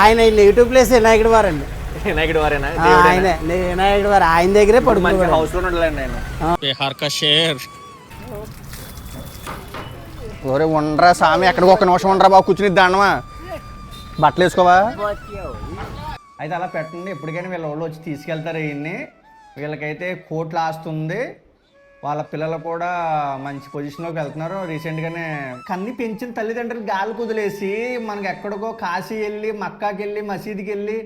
ఆయన negative place వినాయకుడి వారండి. వినాయకుడు వారేనా? ఆయనే. వినాయకుడు వారు. ఆయన దగ్గరే పడు మంచి హౌస్లో ఉండాలండి ఆయన. బిహార్ షేర్. ఒరే ఉండరా స్వామి ఎక్కడికి ఒక నిమిషం ఉండరా బాబు కూర్చుని దానమా బట్టలు వేసుకోవా? అయితే అలా పెట్టండి. ఎప్పటికైనా వీళ్ళ వాళ్ళు వచ్చి తీసుకెళ్తారు ఇవన్నీ వీళ్ళకైతే కోట్లు ఆస్తుంది. వాళ్ళ పిల్లలు కూడా మంచి పొజిషన్లోకి వెళ్తున్నారు. రీసెంట్గానే కన్ని పెంచిన తల్లిదండ్రులు గాలి కుదిలేసి మనకి ఎక్కడికో కాశీ వెళ్ళి మక్కాకి వెళ్ళి మసీదుకి వెళ్ళి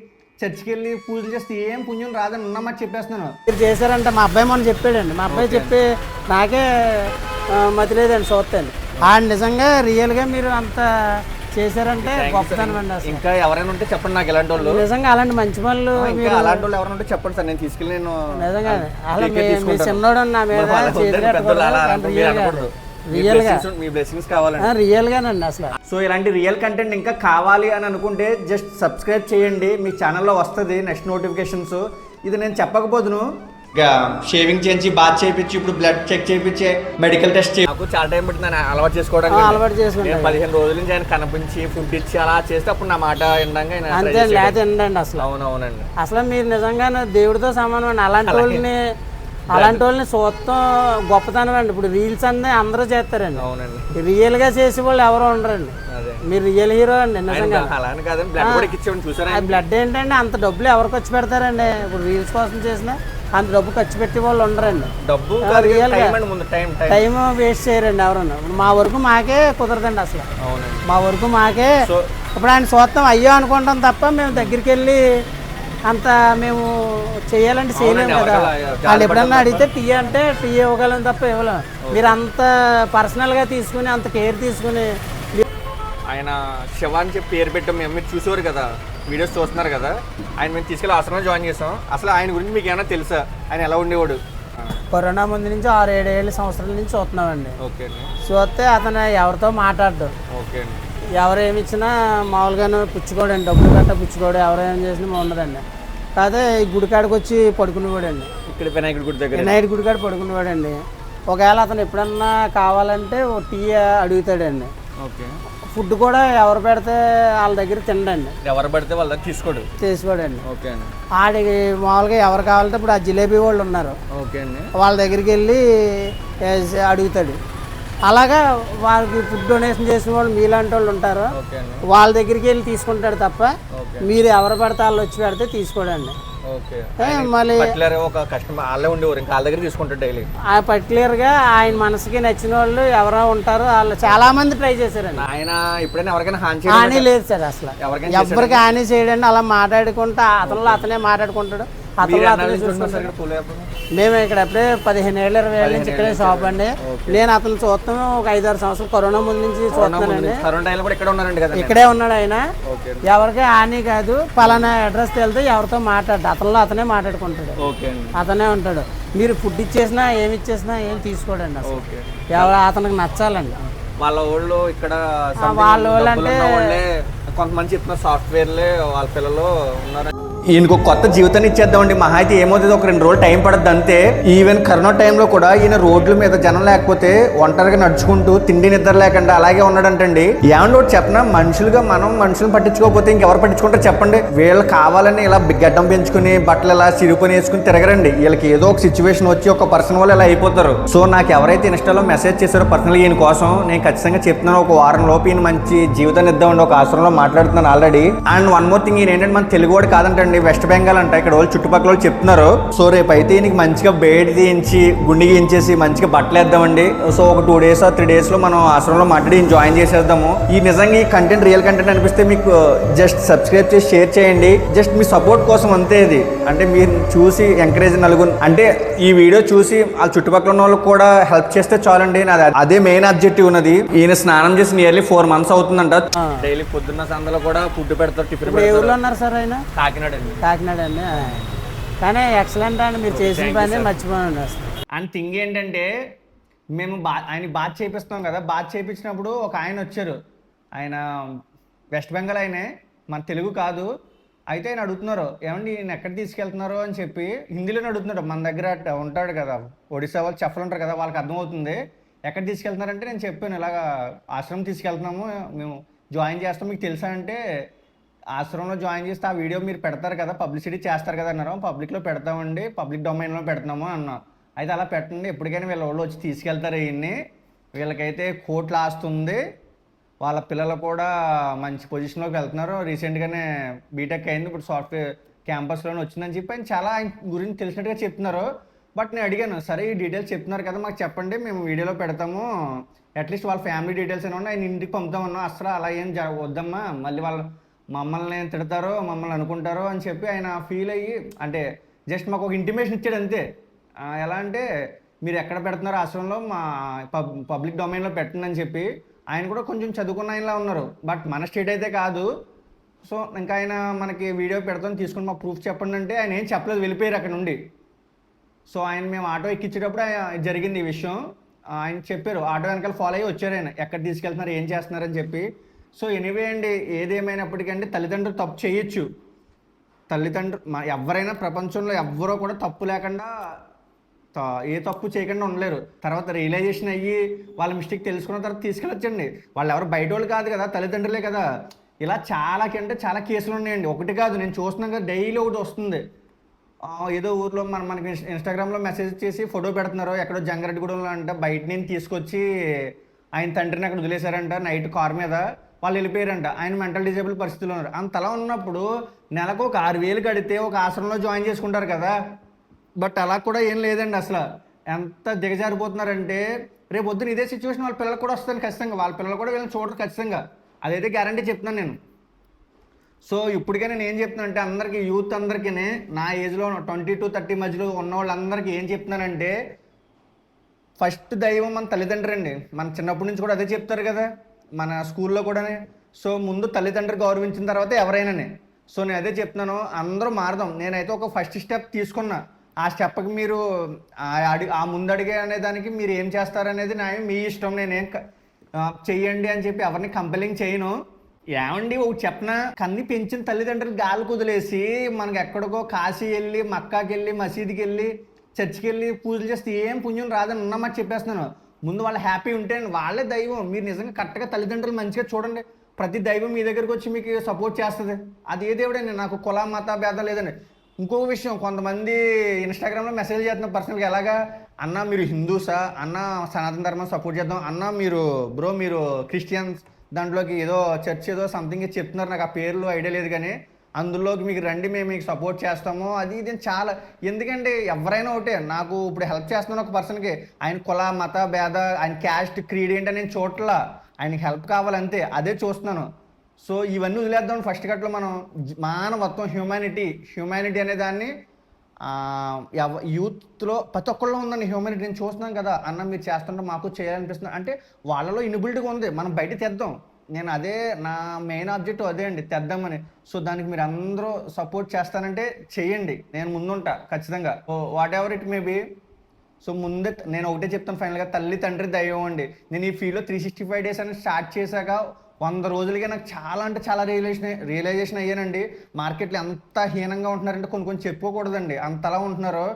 చర్చికి వెళ్ళి పూజలు చేస్తే ఏం పుణ్యం రాదని ఉన్నమాట చెప్పేస్తున్నాను. మీరు చేశారంటే మా అబ్బాయి మొన్న చెప్పాడండి. మా అబ్బాయి చెప్పి నాకే ఆ, మతి లేదండి చూస్తాను ఆ నిజంగా రియల్గా మీరు అంత చేశారంటే గొప్పతనం అండి అసలు. ఇంకా ఎవరైనా ఉంటే చెప్పండి నాకు ఇలాంటి వాళ్ళు. నిజంగా అలాంటి మంచి ఇంకా అలాంటి వాళ్ళు ఎవరైనా ఉంటే చెప్పండి సార్ నేను తీసుకెళ్ళి నేను నిజంగా అలా టికెట్ మీ- మీ తీసుకుంటాను. చిన్నోడు నా మీద మరి అలా అనకూడదు, మీరు రియల్గా అనకూడదు. మీ రియల్గా blessings- మీ బ్లెస్సింగ్స్ కావాలండి. రియల్గానండి అసలు. సో ఇలాంటి రియల్ కంటెంట్ ఇంకా కావాలి అని అనుకుంటే జస్ట్ సబ్స్క్రైబ్ చేయండి. మీ ఛానల్లో వస్తుంది నెక్స్ట్ నోటిఫికేషన్స్ ఇది నేను చెప్పకపోదును. షేవింగ్ చేయించి బాత్ చేయించి ఇప్పుడు బ్లడ్ చెక్ చేయించి మెడికల్ టెస్ట్ నాకు చాలా టైం పట్టింది ఆయన అలవాటు చేసుకోవడానికి అలవాటు చేసుకుంటాను. పదిహేను రోజుల నుంచి ఆయన కనిపించి ఫుడ్ ఇచ్చి అలా చేస్తే అప్పుడు నా మాట వినడానికి try అంతే. లేకపోతే ఎండండి అసలు. అవునవునండి. అసలు మీరు నిజంగానే దేవుడితో సమానం అండి. అలాంటి వాళ్ళని అలాంటి వాళ్ళని చూస్తాం గొప్పతనం అండి. ఇప్పుడు రీల్స్ అన్నీ అందరూ చేస్తారండి. అవునండి. రియల్గా చేసే వాళ్ళు ఎవరు ఉండరండి. అదే. మీరు రియల్ హీరో అండి నిజంగా. బ్లడ్ ఏంటంటే అంత డబ్బులు ఎవరు ఖర్చు పెడతారండి? ఇప్పుడు రీల్స్ కోసం చేసినా? అంత డబ్బు ఖర్చు పెట్టే వాళ్ళు ఉండరండి. డబ్బు. టైం వేస్ట్ చేయరండి ఎవరన్నా. మా వరకు మాకే కుదరదండి అసలు. మా వరకు మాకే ఇప్పుడు ఆయన చూస్తాం అయ్యో అనుకుంటాం తప్ప మేము దగ్గరికి వెళ్ళి అంత మేము చేయాలంటే చేయలేము కదా. వాళ్ళు ఎప్పుడన్నా అడిగితే టీ అంటే టీ ఇవ్వగలం తప్ప ఇవ్వలేం. మీరు అంత పర్సనల్గా తీసుకుని అంత కేర్ తీసుకుని ఆయన శివ అని చెప్పి పేరు పెట్టాం మేము మీరు చూసేవారు కదా? వీడియోస్ చూస్తున్నారు కదా. ఆయన మేము తీసుకెళ్ళి ఆశ్రమం జాయిన్ చేసాం. అసలు ఆయన గురించి మీకు ఏమైనా తెలుసా? ఆయన ఎలా ఉండేవాడు? కరోనా ముందు నుంచి ఆరు ఏడు ఏళ్ళ సంవత్సరాల నుంచి చూస్తున్నామండి. ఓకే అండి. చూస్తే అతను ఎవరితో మాట్లాడడు. ఓకే అండి. ఎవరు ఏమి ఇచ్చినా మామూలుగానే పుచ్చుకోడండి. డబ్బులు గట్ట పుచ్చుకోడు. ఎవరు ఏం చేసినా ఉండదండి. ఈ గుడికాడికి వచ్చి పడుకునేవాడండి. ఇక్కడ వినాయకుడి గుడి దగ్గర. నైట్ గుడికాడ పడుకునేవాడండి. ఒకవేళ అతను ఎప్పుడన్నా కావాలంటే ఓ టీ అడుగుతాడండి. ఓకే. ఫుడ్ కూడా ఎవరు పెడితే వాళ్ళ దగ్గర తినడండి. ఎవరు పడితే వాళ్ళ దగ్గర తీసుకోడు. చేసుకోడండి ఓకే అండి. ఆడికి మామూలుగా ఎవరు కావాలంటే ఇప్పుడు ఆ జిలేబీ వాళ్ళు ఉన్నారు. ఓకే అండి. వాళ్ళ దగ్గరికి వెళ్ళి అడుగుతాడు. అలాగా వాళ్ళకి ఫుడ్ డొనేషన్ చేసిన వాళ్ళు మీలాంటి వాళ్ళు ఉంటారు. ఓకే అండి. వాళ్ళ దగ్గరికి వెళ్ళి తీసుకుంటాడు తప్ప మీరు ఎవరు పడితే వాళ్ళు వచ్చి పెడితే తీసుకోడండి. మళ్ళీ పర్టికులర్ ఒక కస్టమర్ వాళ్ళే ఉండేవారు ఇంకా వాళ్ళ దగ్గర తీసుకుంటారు డైలీ ఆ పర్టికులర్గా ఆయన మనసుకి నచ్చిన వాళ్ళు ఎవరో ఉంటారో వాళ్ళు చాలా మంది ట్రై చేశారండి. ఆయన ఎప్పుడైనా ఎవరికైనా హాని లేదు సార్ అసలు. ఎవరికైనా ఎవరికి హాని చేయడండి అలా మాట్లాడుకుంటా అతను అతనే మాట్లాడుకుంటాడు. మేము ఇక్కడ అప్పుడే పదిహేను ఏళ్ళ ఇరవై ఏళ్ళ నుంచి ఇక్కడే షాప్ అండి. నేను అతను చూస్తాం ఒక ఐదారు సంవత్సరాలు కరోనా ముందు నుంచి చూస్తానండి ఇక్కడ ఉన్నాడు ఆయన. ఎవరికి హాని కాదు పలానా అడ్రస్ వెళ్తే ఎవరితో మాట్లాడు అతనిలో అతనే మాట్లాడుకుంటాడు. అతనే ఉంటాడు. మీరు ఫుడ్ ఇచ్చేసినా ఏమి ఇచ్చేసినా ఏం తీసుకోడండి అసలు. ఎవరు అతనికి నచ్చాలండి. వాళ్ళ వాళ్ళు ఇక్కడ వాళ్ళ వాళ్ళు అంటే- కొంతమంది చెప్తున్న సాఫ్ట్వేర్లే వాళ్ళ పిల్లలు ఉన్నారు ఈయనకు కొత్త జీవితాన్ని ఇచ్చేద్దామండి. మహా అయితే ఏమవుతుంది? ఒక రెండు రోజులు టైం పడద్దు అంతే. ఈవెన్ కరోనా టైంలో కూడా ఈయన రోడ్ల మీద జనం లేకపోతే ఒంటరిగా నడుచుకుంటూ తిండి నిద్ర లేకుండా అలాగే ఉన్నాడంటండి. ఏమన్నా ఒకటి చెప్పనా? మనుషులుగా మనం మనుషులు పట్టించుకోకపోతే ఇంకెవరు పట్టించుకుంటారు చెప్పండి. వీళ్ళు కావాలని ఇలా గడ్డం పెంచుకుని బట్టలు ఇలా సిరుకొని వేసుకుని తిరగరండి. వీళ్ళకి ఏదో ఒక సిచ్యువేషన్ వచ్చి ఒక పర్సన్ వాళ్ళు ఇలా అయిపోతారు. సో నాకు ఎవరైతే ఇన్స్టాలో మెసేజ్ చేశారో పర్సనల్ ఈయన కోసం నేను ఖచ్చితంగా చెప్తున్నాను. ఒక వారం లోపు ఈయన మంచి జీవితాన్ని ఇద్దామండి. ఒక ఆశ్రమంలో మాట్లాడుతున్నాను already and one more thing ఈయన ఏంటంటే మన తెలుగు వాడు కాదంటండి వెస్ట్ బెంగాల్ అంట. ఇక్కడ వాళ్ళు చుట్టుపక్కల వాళ్ళు చెప్తున్నారు. సో రేపు అయితే ఈయనకి మంచిగా బేడి తీయించి గుండి గీయించేసి మంచిగా బట్టలు వేద్దామండి. సో ఒక టూ డేస్ త్రీ డేస్లో మనం ఆశ్రమంలో మాట్లాడి జాయిన్ చేసేద్దాము. ఈ నిజంగా ఈ కంటెంట్ రియల్ కంటెంట్ అనిపిస్తే మీకు జస్ట్ సబ్స్క్రైబ్ చేసి షేర్ చేయండి. జస్ట్ మీ సపోర్ట్ కోసం అంతే ఇది. అంటే మీరు చూసి ఎంకరేజ్ నలుగురు. అంటే ఈ వీడియో చూసి వాళ్ళ చుట్టుపక్కల ఉన్న వాళ్ళకి కూడా హెల్ప్ చేస్తే చాలండి. నాది అదే మెయిన్ అబ్జెక్టివ్ ఉన్నది. ఈయన స్నానం చేసి నియర్లీ ఫోర్ మంత్స్ అవుతుందంట. డైలీ పొద్దున్న సందలో కూడా ఫుడ్ పెడతారు టిఫిన్ ఉన్నారు సార్ ఆయన? కాకినాడ అండి. కాకినాడ అండి. కానీ ఎక్సలెంట్ అండి మీరు చేసిన పని మర్చిపోయాను అసలు. అండ్ థింగ్ ఏంటంటే మేము బా ఆయన బాత్ చేపిస్తున్నాం కదా బాత్ చేయించినప్పుడు ఒక ఆయన వచ్చారు. ఆయన వెస్ట్ బెంగాల్ ఆయనే మన తెలుగు కాదు. అయితే ఆయన అడుగుతున్నారు ఏమండి ఈయన ఎక్కడ తీసుకెళ్తున్నారు? అని చెప్పి హిందీలోనే అడుగుతున్నాడు మన దగ్గర ఉంటాడు కదా ఒడిశా వాళ్ళు చెప్పలు ఉంటారు కదా వాళ్ళకి అర్థమవుతుంది. ఎక్కడ తీసుకెళ్తున్నారంటే నేను చెప్పాను ఇలాగా ఆశ్రమం తీసుకెళ్తున్నాము మేము జాయిన్ చేస్తాం మీకు తెలుసా? అంటే ఆశ్రమంలో జాయిన్ చేస్తే ఆ వీడియో మీరు పెడతారు కదా పబ్లిసిటీ చేస్తారు కదా అన్నారు. పబ్లిక్లో పెడతామండి పబ్లిక్ డొమైన్లో పెడుతున్నాము అన్నారు అయితే అలా పెట్టండి ఎప్పటికైనా వీళ్ళ వాళ్ళు వచ్చి తీసుకెళ్తారు ఈయన్ని. వీళ్ళకైతే కోట్లు ఆస్తుంది వాళ్ళ పిల్లలు కూడా మంచి పొజిషన్లోకి వెళ్తున్నారు. రీసెంట్గానే బీటెక్ అయింది. ఇప్పుడు సాఫ్ట్వేర్ క్యాంపస్లోనే వచ్చిందని చెప్పి ఆయన చాలా ఆయన గురించి తెలిసినట్టుగా చెప్తున్నారు. బట్ నేను అడిగాను సరే ఈ డీటెయిల్స్ చెప్తున్నారు కదా మాకు చెప్పండి మేము వీడియోలో పెడతాము. అట్లీస్ట్ వాళ్ళ ఫ్యామిలీ డీటెయిల్స్ అయినా ఉన్నాయి? ఆయన ఇంటికి పంపుతామన్నా అసలు అలా ఏం జర వద్దమ్మా. మళ్ళీ వాళ్ళు మమ్మల్ని తిడతారో మమ్మల్ని అనుకుంటారో అని చెప్పి ఆయన ఫీల్ అయ్యి అంటే జస్ట్ మాకు ఒక ఇంటిమేషన్ ఇచ్చాడు అంతే. ఎలా అంటే మీరు ఎక్కడ పెడుతున్నారో ఆశ్రమంలో? మా పబ్ పబ్లిక్ డొమైన్లో పెట్టండి అని చెప్పి ఆయన కూడా కొంచెం చదువుకున్న ఆయనలా ఉన్నారు. బట్ మన స్టేట్ అయితే కాదు. సో ఇంకా ఆయన మనకి వీడియో పెడతాం తీసుకుని మా ప్రూఫ్ చెప్పండి అంటే ఆయన ఏం చెప్పలేదు వెళ్ళిపోయారు అక్కడ నుండి. సో ఆయన మేము ఆటో ఎక్కించేటప్పుడు ఆయన- జరిగింది ఈ విషయం. ఆయన చెప్పారు ఆటో వెనకాల ఫాలో అయ్యి వచ్చారు ఆయన. ఎక్కడ తీసుకెళ్తున్నారు ఏం చేస్తున్నారని చెప్పి. సో ఎనీవే అండి ఏదేమైనప్పటికంటే తల్లిదండ్రులు తప్పు చేయొచ్చు. తల్లిదండ్రులు మా ఎవరైనా ప్రపంచంలో ఎవ్వరూ కూడా తప్పు లేకుండా త- ఏ తప్పు చేయకుండా ఉండలేరు. తర్వాత రియలైజేషన్ అయ్యి వాళ్ళ మిస్టేక్ తెలుసుకున్న తర్వాత తీసుకెళ్ళొచ్చండి. వాళ్ళు ఎవరు బయట వాళ్ళు కాదు కదా తల్లిదండ్రులే కదా. ఇలా చాలా కంటే చాలా కేసులు ఉన్నాయండి. ఒకటి కాదు నేను చూస్తున్నాం కదా డైలీ ఒకటి వస్తుంది. ఏదో ఊర్లో మన మనకి ఇన్స్టాగ్రామ్లో మెసేజ్ చేసి ఫోటో పెడుతున్నారు. ఎక్కడో జంగారెడ్డిగూడెంలో అంట. బయట నేను తీసుకొచ్చి ఆయన తండ్రిని అక్కడ వదిలేశారంట నైట్ కార్ మీద. వాళ్ళు వెళ్ళిపోయారంట. ఆయన మెంటల్ డిజేబుల్ పరిస్థితిలో ఉన్నారు. అంతలా ఉన్నప్పుడు నెలకు ఒక ఆరు వేలు కడితే ఒక ఆశ్రమంలో జాయిన్ చేసుకుంటారు కదా. బట్ అలా కూడా ఏం లేదండి అసలు. ఎంత దిగజారిపోతున్నారంటే రేపు పొద్దున ఇదే సిచ్యువేషన్ వాళ్ళ పిల్లలు కూడా వస్తుంది ఖచ్చితంగా. వాళ్ళ పిల్లలు కూడా వీళ్ళని చూడరు ఖచ్చితంగా. అదైతే గ్యారంటీ చెప్తున్నాను నేను. సో ఇప్పటికే నేను ఏం చెప్తున్నాను అంటే అందరికీ యూత్ అందరికీ నా ఏజ్లో ట్వంటీ టు థర్టీ మధ్యలో ఉన్న వాళ్ళందరికీ ఏం చెప్తున్నానంటే ఫస్ట్ దైవం మన తల్లిదండ్రులండి. మన చిన్నప్పటి నుంచి కూడా అదే చెప్తారు కదా. మన స్కూల్లో కూడానే. సో ముందు తల్లిదండ్రులు గౌరవించిన తర్వాత ఎవరైనానే. సో నేను అదే చెప్తున్నాను అందరూ మారదాం. నేనైతే ఒక ఫస్ట్ స్టెప్ తీసుకున్నా. ఆ స్టెప్కి మీరు ఆ అడి ఆ ముందడిగే అనే దానికి మీరు ఏం చేస్తారనేది నా మీ ఇష్టం. నేనేం చెయ్యండి అని చెప్పి ఎవరిని కంపెలింగ్ చేయను. ఏమండి ఒక చెప్పన? కన్ని పెంచిన తల్లిదండ్రులు గాలి కుదిలేసి మనకి ఎక్కడికో కాశీ వెళ్ళి మక్కాకి వెళ్ళి మసీదుకి వెళ్ళి చర్చికి వెళ్ళి పూజలు చేస్తే ఏం పుణ్యం రాదని ఉన్నమాట చెప్పేస్తున్నాను. ముందు వాళ్ళు హ్యాపీ ఉంటే వాళ్ళే దైవం. మీరు నిజంగా కరెక్ట్గా తల్లిదండ్రులు మంచిగా చూడండి. ప్రతి దైవం మీ దగ్గరకు వచ్చి మీకు సపోర్ట్ చేస్తుంది. అది ఏ దేవుడండి నాకు కుల మత భేదం లేదండి. ఇంకొక విషయం కొంతమంది ఇన్స్టాగ్రామ్లో మెసేజ్ చేస్తున్న పర్సనల్గా ఎలాగా అన్న మీరు హిందూసా? అన్న సనాతన ధర్మం సపోర్ట్ చేద్దాం? అన్న మీరు బ్రో మీరు క్రిస్టియన్స్ దాంట్లోకి ఏదో చర్చ్ ఏదో సంథింగ్ చెప్తున్నారు. నాకు ఆ పేర్లు ఐడియా లేదు కానీ అందులోకి మీకు రండి మేము మీకు సపోర్ట్ చేస్తాము. అది ఇది చాలా ఎందుకంటే ఎవరైనా ఒకటే నాకు ఇప్పుడు హెల్ప్ చేస్తున్నాను ఒక పర్సన్కి ఆయన కుల మత భేద ఆయన క్యాస్ట్ క్రీడ్ ఏంటని నేను చోట్ల ఆయనకి హెల్ప్ కావాలంతే అదే చూస్తున్నాను. సో ఇవన్నీ వదిలేద్దాం. ఫస్ట్ కట్లో మనం జ- మానవత్వం హ్యూమానిటీ హ్యూమానిటీ అనే దాన్ని ఎవ- యూత్లో ప్రతి ఒక్కళ్ళు ఉందండి హ్యూమానిటీ నేను చూస్తున్నాం కదా అన్న మీరు చేస్తుంటే మాకు చేయాలనిపిస్తుంది. అంటే వాళ్ళలో ఇనిబిలిటీగా ఉంది. మనం బయట తెద్దాం. నేను అదే నా మెయిన్ ఆబ్జెక్టివ్ అదే అండి తెద్దామని. సో దానికి మీరు అందరూ సపోర్ట్ చేస్తానంటే చేయండి. నేను ముందుంటా ఖచ్చితంగా. Whatever it may be so ముందే నేను ఒకటే చెప్తాను ఫైనల్గా తల్లి తండ్రి దైవం అండి. నేను ఈ ఫీల్డ్లో త్రీ సిక్స్టీ ఫైవ్ డేస్ అని స్టార్ట్ చేశాక వంద రోజులుగా నాకు చాలా అంటే చాలా రియలైజేషన్ రియలైజేషన్ అయ్యానండి. మార్కెట్లో ఎంత హీనంగా ఉంటున్నారంటే కొన్ని కొన్ని చెప్పుకోకూడదండి. అంతలా ఉంటున్నారు.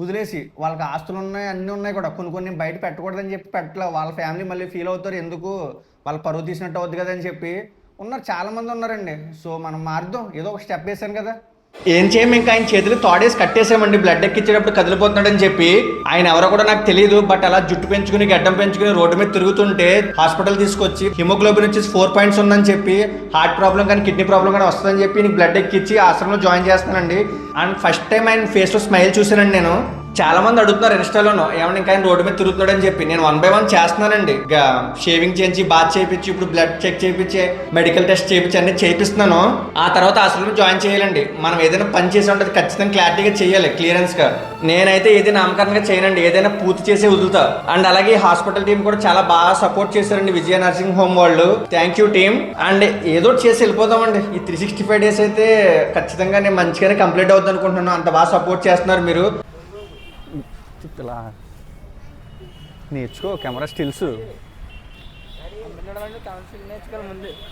వదిలేసి వాళ్ళకి ఆస్తులు ఉన్నాయి అన్నీ ఉన్నాయి కూడా. కొన్ని కొన్ని బయట పెట్టకూడదని చెప్పి పెట్టలే. వాళ్ళ ఫ్యామిలీ మళ్ళీ ఫీల్ అవుతారు. ఎందుకు? వాళ్ళ పరువు తీసినట్టు అవుద్ది కదా అని చెప్పి ఉన్నారు చాలా మంది ఉన్నారండి. సో మనం మారుదాం ఏదో ఒక స్టెప్ వేసాను కదా. ఏం చేయము ఇంకా ఆయన చేతులు తాడేసి కట్టేసామండి. బ్లడ్ ఎక్కించేటప్పుడు కదిలిపోతున్నాడని చెప్పి. ఆయన ఎవరో కూడా నాకు తెలియదు బట్ అలా జుట్టు పెంచుకుని గడ్డం పెంచుకుని రోడ్డు మీద తిరుగుతుంటే హాస్పిటల్ తీసుకొచ్చి హిమోగ్లోబిన్ వచ్చేసి ఫోర్ పాయింట్స్ ఉందని చెప్పి హార్ట్ ప్రాబ్లం కానీ కిడ్నీ ప్రాబ్లం కానీ వస్తుందని చెప్పి నీకు బ్లడ్ ఎక్కించి ఆశ్రమంలో జాయిన్ చేస్తానండి. అండ్ ఫస్ట్ టైం ఆయన ఫేస్లో స్మైల్ చూసానండి నేను. చాలా మంది అడుగుతున్నారు ఇన్స్టాలోనో ఏమన్నా ఇంకా ఆయన రోడ్డు మీద తిరుగుతున్నాడని చెప్పి. నేను వన్ బై వన్ చేస్తున్నానండి. ఇంకా షేవింగ్ చేయించి బాత్ చేయించి ఇప్పుడు బ్లడ్ చెక్ చేయించి మెడికల్ టెస్ట్ చేయించి అన్ని చేయిస్తున్నాను ఆ తర్వాత అసలు జాయిన్ చేయాలండి. మనం ఏదైనా పని చేసి ఉంటుంది ఖచ్చితంగా క్లారిటీగా చేయాలి క్లియరెన్స్గా. నేనైతే ఏదైనా నామకరణంగా చేయనండి. ఏదైనా పూర్తి చేసే వదులుతా. అండ్ అలాగే హాస్పిటల్ టీం కూడా చాలా బాగా సపోర్ట్ చేశారండి విజయ నర్సింగ్ హోమ్ వాళ్ళు. థ్యాంక్ యూ టీమ్ అండ్ ఏదో ఒకటి చేసి వెళ్ళిపోదామండి. ఈ త్రీ సిక్స్టీ ఫైవ్ డేస్ అయితే ఖచ్చితంగా నేను మంచిగానే కంప్లీట్ అవుతుంది అనుకుంటున్నాను. అంత బాగా సపోర్ట్ చేస్తున్నారు మీరు. ఇలా నేర్చుకో కెమెరా స్టిల్స్.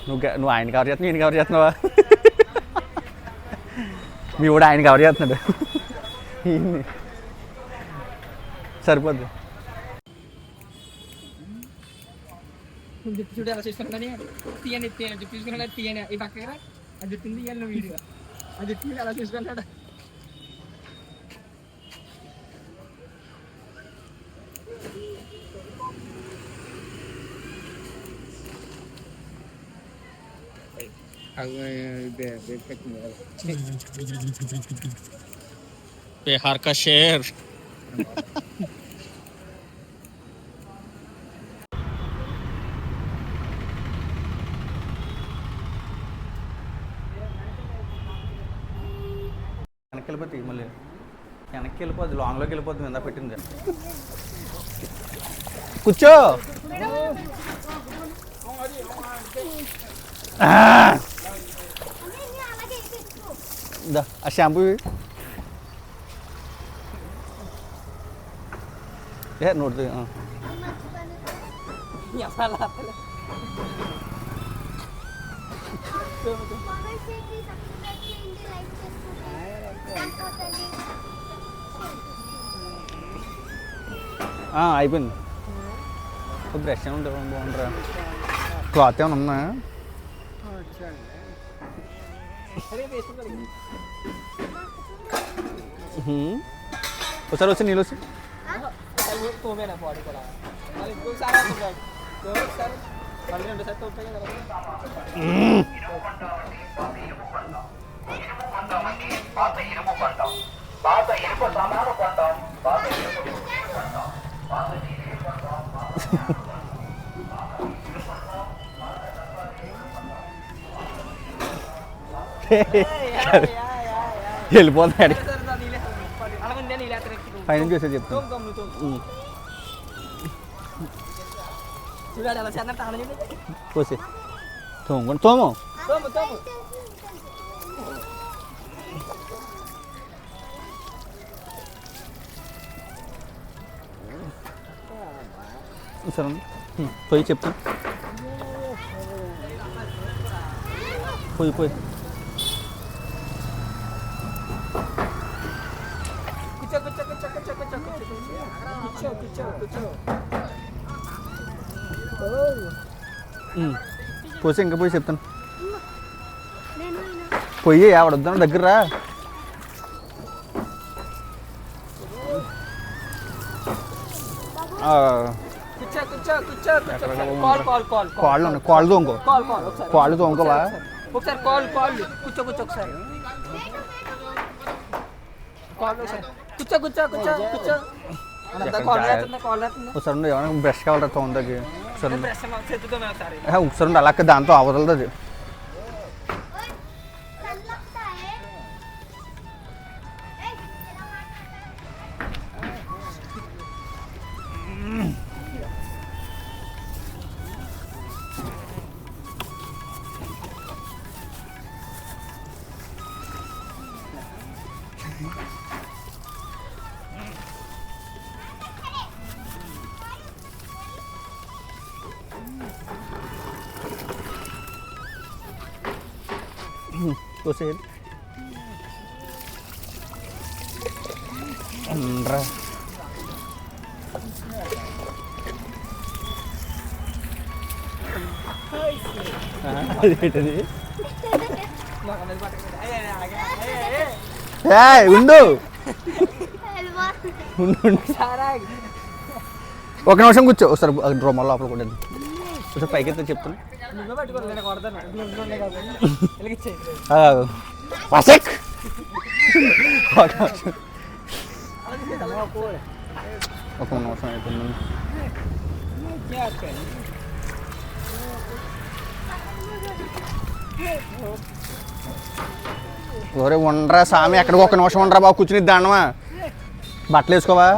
నువ్వు నువ్వు ఆయన కవర్ చేస్తున్నావు ఈయన కవర్ చేస్తున్నావా? మీ కూడా ఆయన కవర్ చేస్తున్నాడు. సరిపోద్ది. జుట్టు చూడు ఎలా చేసుకున్నాడని తీయని తీయని జుట్టు తీసుకున్నాడు తీయని. ఈ పక్కన అది తీయాలి వీడియో. అది తీయాలి అలా తీసుకుంటాడు बिहार का शेर వెనక్కి వెళ్ళిపోతుంది మళ్ళీ వెనక్కి వెళ్ళిపోద్ది లాంగ్లోకి వెళ్ళిపోతుంది మీద పెట్టింది కూర్చో ഇതാ ആ ഷാമ്പു ഏറിന് കൊടുത്ത് ആ అయిపోయింది బ్రష్ ఏమి బాగుంటారా క్లాత్ ఏమైనా ఉన్నా हम्म। तो सर उसे नीलो से? పాత వెళ్ళిపోతాడు పైన చూసే చెప్తాను కోసే తోముకోండి తోము సరే పోయి చెప్తాను పోయి పోయి पोसे इंकोई चुप्त पोये आवड़ा कुछ कुछ कुछ कुछ ఒకసారి ఏమైనా బ్రష్ కావాలి తొందరకి ఒకసారి ఒకసారి అలా దాంతో అవదలదు అది చూసేయాలి అదేంటది ఉండు ఒక నిమిషం కూర్చో ఒకసారి డ్రో మళ్ళీ లోపల కూడా పైకి అయితే చెప్తాను వాసక్! ఒక నిమిషం అయిపోయింది. ఒరే ఉండరా సామి ఎక్కడికి ఒక నిమిషం ఉండరా బాబు కూర్చుని దానమా బట్టలు వేసుకోవా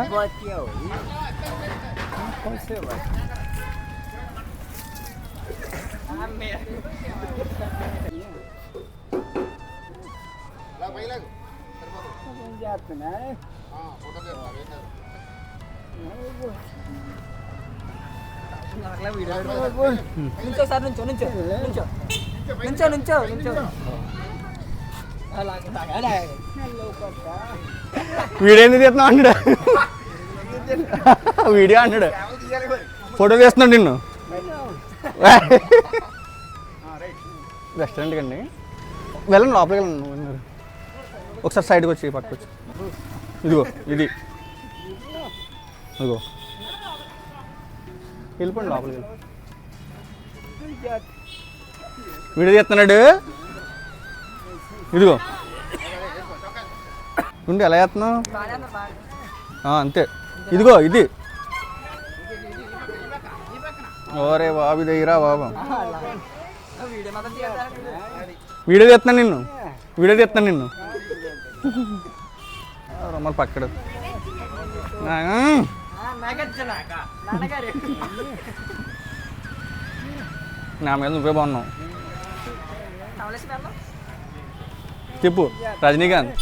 నుంచో సార్ నుంచో నుంచో నుంచో నుంచో నుంచో నుంచో వీడియో తీస్తున్నావు అన్నాడు వీడియో అన్నాడు ఫోటో తీస్తున్నాడు నిన్ను. రెస్టారెంట్కి అండి. వెళ్ళండి లోపలికి వెళ్ళండి ఒకసారి సైడ్కి వచ్చి పక్కకు వచ్చి. ఇదిగో ఇది. ఇదిగో. వెళ్ళిపోండి లోపలికి వెళ్ళి. వీడియో చేస్తున్నాడు? ఇదిగో. ఉండి ఎలా చేస్తున్నావు? అంతే. ఇదిగో ఇది. ఓరే బాబు దగ్గర బాబు. వీడియో మాత్రం నిన్ను. వీడియో తీస్తున్నాను నిన్ను. రమ్మని పక్కడు నా మీద నువ్వే బాగున్నావు. చెప్పు రజనీకాంత్.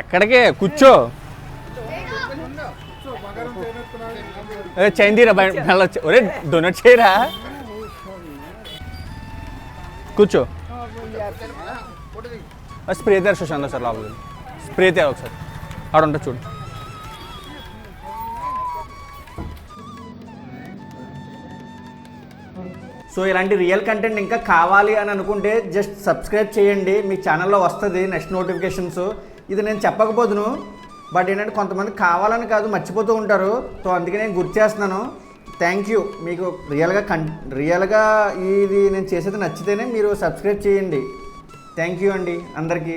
ఎక్కడికే? కూర్చో. ఏ, చైన్ తీరా బయట వెళ్ళొచ్చు. ఒరే డొనేట్ చేయరా? కూర్చో. స్ప్రే తెర సుశాంత్ సార్ లోపలికి? స్ప్రే తేరా ఒకసారి. ఆడ ఉంటుంది చూడు. సో ఇలాంటి రియల్ కంటెంట్ ఇంకా కావాలి అని అనుకుంటే జస్ట్ సబ్స్క్రైబ్ చేయండి. మీ ఛానల్లో వస్తుంది నెక్స్ట్ నోటిఫికేషన్స్ ఇది నేను చెప్పకపోదును. బట్ ఏంటంటే కొంతమంది కావాలని కాదు మర్చిపోతూ ఉంటారు. సో అందుకే నేను గుర్తు చేస్తున్నాను. థ్యాంక్ యూ మీకు రియల్గా కన్ రియల్గా ఇది నేను చేసేది నచ్చితేనే మీరు సబ్స్క్రైబ్ చేయండి. థ్యాంక్ యూ అండి అందరికీ.